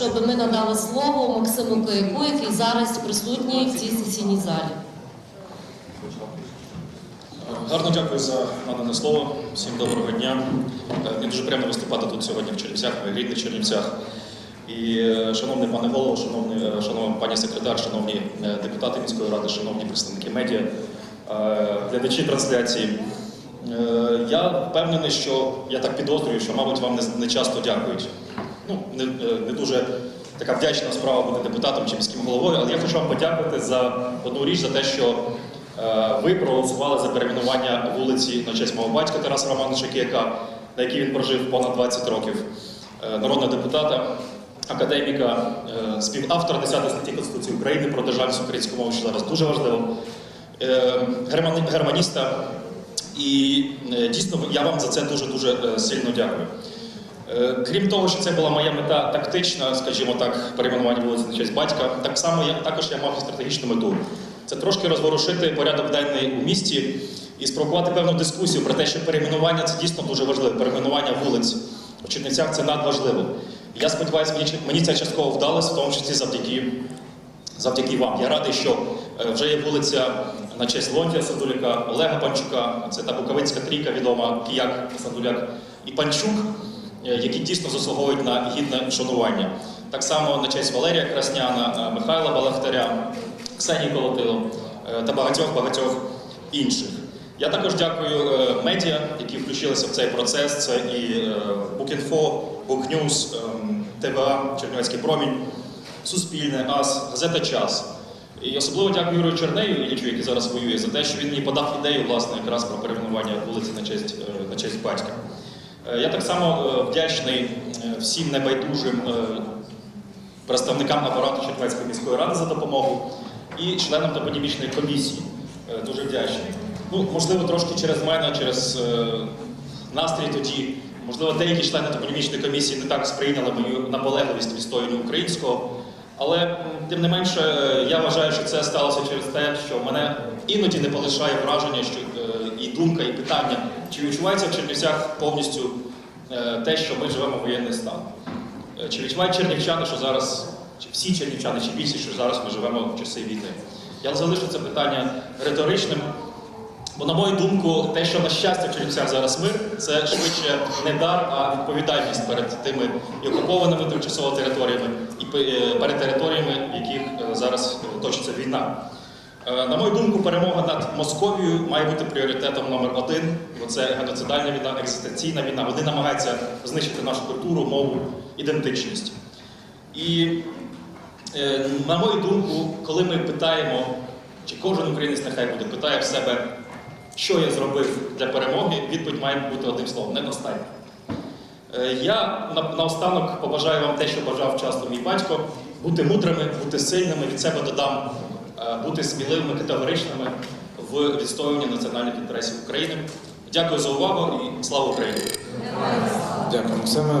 щоб ми надали слово Максиму Каяку, який зараз присутній в цій сесійній залі. Гарно дякую за надане слово. Всім доброго дня. Е, Мені дуже приємно виступати тут сьогодні в Чернівцях, в рідних Чернівцях. І е, шановний пане голово, шановний, е, шановна пані секретар, шановні депутати міської ради, шановні представники медіа, глядачі трансляції. Я впевнений, що я так підозрюю, що, мабуть, вам не часто дякують. Ну, не, е, не дуже така вдячна справа бути депутатом чи міським головою, але я хочу вам подякувати за одну річ, за те, що Е, Ви проголосували за перейменування вулиці на честь мого батька Тараса Романовича Кияка, на якій він прожив понад 20 років, Е, народного депутата, академіка, е, співавтора 10 статті Конституції України про державність української мови, що зараз дуже важливо, е, германіста. І дійсно я вам за це дуже дуже сильно дякую. Е, Крім того, що це була моя мета тактична, скажімо так, перейменування вулиці на честь батька, так само я також я мав стратегічну мету. Це трошки розворушити порядок денний у місті і спровокувати певну дискусію про те, що перейменування це дійсно дуже важливо. Перейменування вулиць у Чернівцях це надважливо. Я сподіваюся, мені, мені це частково вдалося, в тому числі завдяки завдяки вам. Я радий, що е, вже є вулиця на честь Лонтія Садуляка, Олега Панчука, це та Буковинська трійка відома, Кияк Садуляк і Панчук, які дійсно заслуговують на гідне вшанування. Так само на честь Валерія Красняна, е, Михайла Балахтаря, Ксенії Колотило е, та багатьох-багатьох інших. Я також дякую е, медіа, які включилися в цей процес. Це і е, Букінфо, Букньюз, ем, ТВА, Чернівецький промінь. Суспільне, АС, газета Час. І особливо дякую Юрію Чернею Іллічу, який зараз воює, за те, що він мені подав ідею власне якраз про перейменування вулиці на честь, е, на честь батька. Е, Я так само е, вдячний е, всім небайдужим представникам апарату Чернівецької міської ради за допомогу і членам топонімічної комісії. Дуже вдячний. Ну, можливо, трошки через мене, через настрій тоді. Можливо, деякі члени топонімічної комісії не так сприйняли мою наполегливість в відстоюванні українського. Але тим не менше, я вважаю, що це сталося через те, що мене іноді не полишає враження, що і думка, і питання, чи відчувається в Чернівцях повністю е, те, що ми живемо в воєнний стан. Е, Чи відчувають чернівчани, що зараз, чи всі чернівчани, чи більшість, що зараз ми живемо в часи війни? Я залишу це питання риторичним, бо, на мою думку, те, що на щастя в Чернівцях зараз мир, це швидше не дар, а відповідальність перед тими і окупованими тимчасово територіями, і е, перед територіями, в яких зараз точиться війна. Е, На мою думку, перемога над Московією має бути пріоритетом номер один, бо це геноцидальна війна, екзистенційна війна. Вони намагаються знищити нашу культуру, мову, ідентичність. І е, на мою думку, коли ми питаємо, чи кожен українець нехай буде питає в себе, що я зробив для перемоги, відповідь має бути одним словом недостатньо. Е, Я наостанок побажаю вам те, що бажав часто мій батько, бути мудрими, бути сильними, від себе додам, бути сміливими, категоричними в відстоюванні національних інтересів України. Дякую за увагу і слава Україні! Дякую, Максиме.